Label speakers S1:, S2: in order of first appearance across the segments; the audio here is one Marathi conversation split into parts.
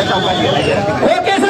S1: Ok.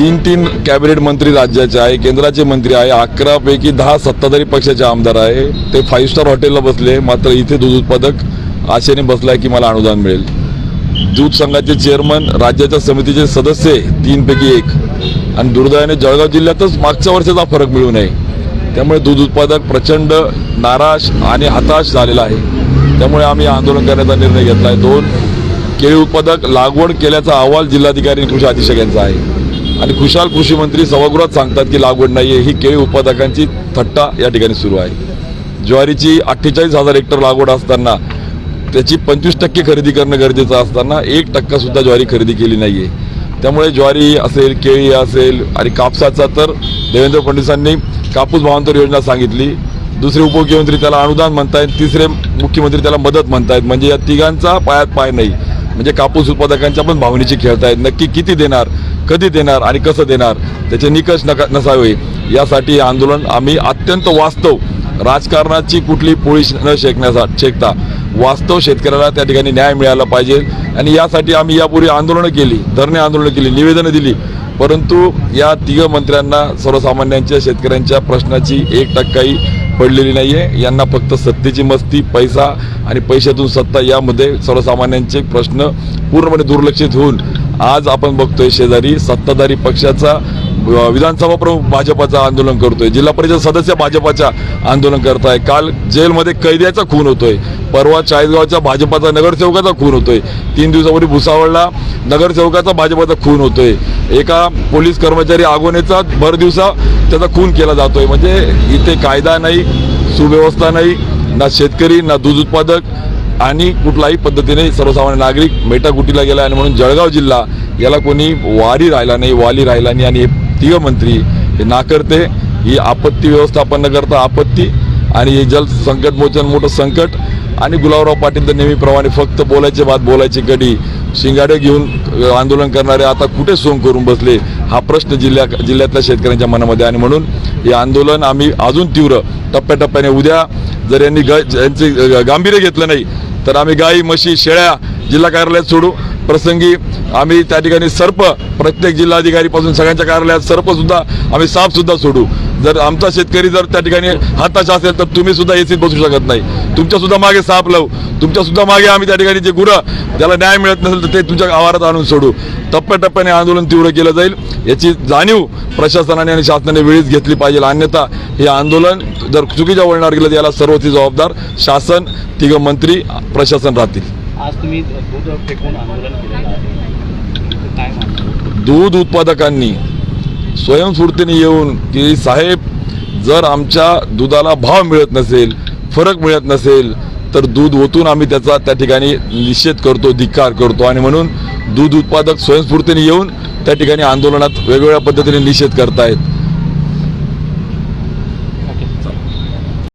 S2: तीन तीन कॅबिनेट मंत्री राज्याचे आहे केंद्राचे मंत्री आहे अकरापैकी दहा सत्ताधारी पक्षाचे आमदार आहे. ते फाईव्ह स्टार हॉटेलला बसले मात्र इथे दूध उत्पादक आशेने बसलाय की मला अनुदान मिळेल. दूध संघाचे चेअरमन राज्याच्या समितीचे सदस्य तीनपैकी एक. आणि दुर्दैवाने जळगाव जिल्ह्यातच मागच्या वर्षाचा फरक मिळू नये. त्यामुळे दूध उत्पादक प्रचंड नाराज आणि हताश झालेला आहे. त्यामुळे आम्ही आंदोलन करण्याचा निर्णय घेतला आहे दोन केळी उत्पादक लागवड केल्याचा अहवाल जिल्हाधिकारी कृषी अधीक्षक यांचा आहे. आणि खुशाल कृषी मंत्री सभागृहात सांगतात की लागवड नाही आहे ही केळी उत्पादकांची थट्टा या ठिकाणी सुरू आहे. ज्वारीची अठ्ठेचाळीस हजार हेक्टर लागवड असताना त्याची पंचवीस टक्के खरेदी करणं गरजेचं असताना एक टक्का सुद्धा ज्वारी खरेदी केली नाही आहे त्यामुळे ज्वारी असेल केळी असेल आणि कापसाचा तर देवेंद्र फडणवीसांनी कापूस भावांतर योजना सांगितली. दुसरे उपमुख्यमंत्री त्याला अनुदान म्हणतायत तिसरे मुख्यमंत्री त्याला मदत म्हणतायत. म्हणजे या तिघांचा पायात पाय नाही. म्हणजे कापूस उत्पादकांच्या पण भावनेची खेळतायत. नक्की किती देणार कधी देणार आणि कसं देणार त्याचे निकष नका नसावे. यासाठी हे आंदोलन आम्ही अत्यंत वास्तव राजकारणाची कुठली पोळी न शेकण्यासाठी शेकता. वास्तव शेतकऱ्याला त्या ठिकाणी न्याय मिळाला पाहिजे आणि यासाठी आम्ही यापूर्वी आंदोलनं केली धरणे आंदोलनं केली निवेदनं दिली. परंतु या तिघ मंत्र्यांना सर्वसामान्यांच्या शेतकऱ्यांच्या प्रश्नाची एक टक्काही पडलेली नाही आहे यांना फक्त सत्तेची मस्ती पैसा आणि पैशातून सत्ता यामध्ये सर्वसामान्यांचे प्रश्न पूर्णपणे दुर्लक्षित होऊन आज आपण बघतोय शेजारी सत्ताधारी पक्षाचा विधानसभा प्रमुख भाजपाचं आंदोलन करतोय. जिल्हा परिषद सदस्य भाजपाच्या आंदोलन करताय. काल जेलमध्ये कैद्याचा खून होतोय. परवा चाळीसगावच्या भाजपाचा नगरसेवकाचा खून होतोय. तीन दिवसापूर्वी भुसावळला नगरसेवकाचा भाजपाचा खून होतोय. एका पोलीस कर्मचारी आगोनेचा भर दिवसा त्याचा खून केला जातोय. म्हणजे इथे कायदा नाही सुव्यवस्था नाही ना शेतकरी ना दूध उत्पादक आणि कुठलाही पद्धतीने सर्वसामान्य नागरिक मेटाकुटीला गेला आणि म्हणून जळगाव जिल्हा याला कोणी वारी राहिला नाही वाली राहिला नाही आणि वित्तीय मंत्री हे नाकरते ही आपत्ती व्यवस्थापन न करता आपत्ती आणि हे जल संकट मोचन मोठं संकट आणि गुलाबराव पाटील तर नेहमीप्रमाणे फक्त बोलायचे बात बोलायची कडी शिंगाडे घेऊन आंदोलन करणारे आता कुठे सोंग करून बसले हा प्रश्न जिल्ह्या जिल्ह्यातल्या शेतकऱ्यांच्या मनामध्ये. आहे आणि म्हणून हे आंदोलन आम्ही अजून तीव्र टप्प्याटप्प्याने उद्या जर यांनी ग यांचे गांभीर्य घेतलं नाही तर आम्ही गाई म्हशी शेळ्या जिल्हा कार्यालयात सोडू. प्रसंगी आम्ही त्या ठिकाणी सर्प प्रत्येक जिल्हाधिकारीपासून सगळ्यांच्या कार्यालयात सर्पसुद्धा आम्ही सापसुद्धा सोडू. जर आमचा शेतकरी जर त्या ठिकाणी हाताशा असेल तर तुम्ही सुद्धा एसीत बसू शकत नाही. तुमच्यासुद्धा मागे साप लावू. तुमच्यासुद्धा मागे आम्ही त्या ठिकाणी जे गुरं त्याला न्याय मिळत नसेल तर ते तुमच्या आवारात आणून सोडू. टप्प्याटप्प्याने आंदोलन तीव्र केलं जाईल. याची जाणीव प्रशासनाने आणि शासनाने वेळीच घेतली पाहिजे. अन्यथा हे आंदोलन जर चुकीच्या वळणावर गेलं तर याला सर्वती जबाबदार शासन तिघ मंत्री प्रशासन राहतील.
S3: आज तुम्ही दूध फेकून आंदोलन केलेलं आहे. काय म्हणतो?
S2: दूध उत्पादकांनी स्वयंस्फूर्तीने येऊन की साहेब जर आमच्या दुधाला भाव मिळत नसेल फरक मिळत नसेल तर दूध ओतून आम्ही त्याचा त्या ठिकाणी निषेध करतो धिक्कार करतो. आणि म्हणून दूध उत्पादक स्वयंस्फूर्तीने येऊन त्या ठिकाणी आंदोलनात वेगवेगळ्या पद्धतीने निषेध करतायत.